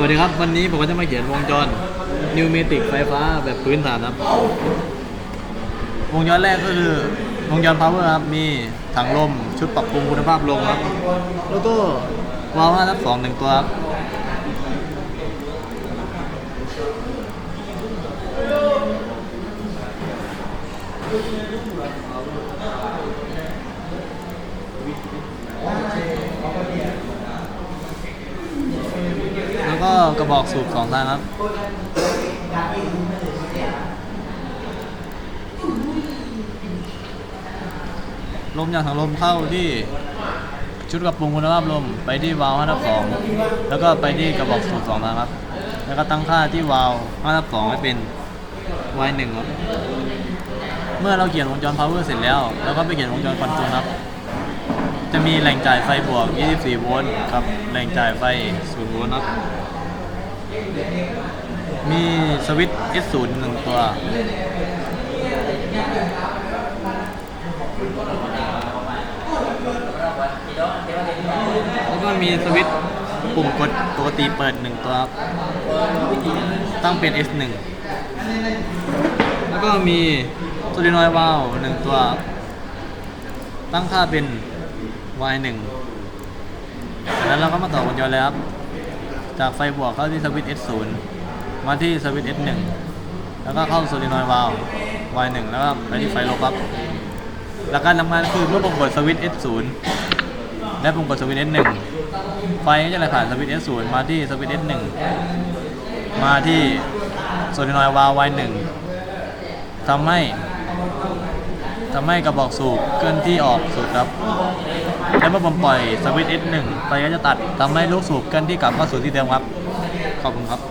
วัสดีครับ วันนี้ผมก็จะมาเขียนวงจรนิวเมติกไฟฟ้าแบบพื้นฐานครับ วงจรแรกก็คือ วงจรพาวเวอร์ครับ มีถังลมชุดปรับปรุงคุณภาพลมครับ แล้วก็วาล์วห้าทับสองหนึ่งตัวครับ แล้ว ก็กระบอกสูบสองทางครับ ลมจากถังลมเข้าที่ชุดกระปุงคุณภาพลมไปที่วาล์ว5ทับ2แล้วก็ไปที่กระบอกสูบ2ทางครับ แล้วก็ตั้งค่าที่วาล์ว5ทับ2ให้เป็น y 1ครับ เมื่อเราเขียนวงจร power เสร็จแล้วแล้วก็ไปเขียนวงจรคอนโทรลครับ จะมีแหล่งจ่ายไฟบวก 24 โวลต์กับแหล่งจ่ายไฟ 0 โวลต์ครับมีสวิตช์ S0 หนึ่งตัว แล้วก็มีสวิตช์ปุ่มกดปกติเปิดหนึ่งตัวครับตั้งเป็น S1 แล้วก็มีโซลินอยวาลหนึ่งตัว ตั้งค่าเป็น Y1 แล้วเราก็มาต่อวงจรเลยครับ จากไฟบวกเข้าที่สวิตช์ S0 มาที่สวิตช์ S1 แล้วก็เข้าโซลินอยวาล Y1 แล้วก็ไปที่ไฟลบครับ หลักการทำงานคือเมื่อผมกดสวิตช์ S0 และผมกดสวิตช์ S1 ไฟก็จะไหลผ่านสวิตช์ S0 มาที่สวิตช์ S1 มาที่โซลินอยวาล Y1 ทำให้ ทำให้กระบอกสูบเคลื่อนที่ออกสุดครับ และเมื่อผมปล่อยสวิตช์ S1 ไฟก็จะตัดทำให้ลูกสูบเคลื่อนที่กลับเข้าสู่ที่เดิมครับ ขอบคุณครับ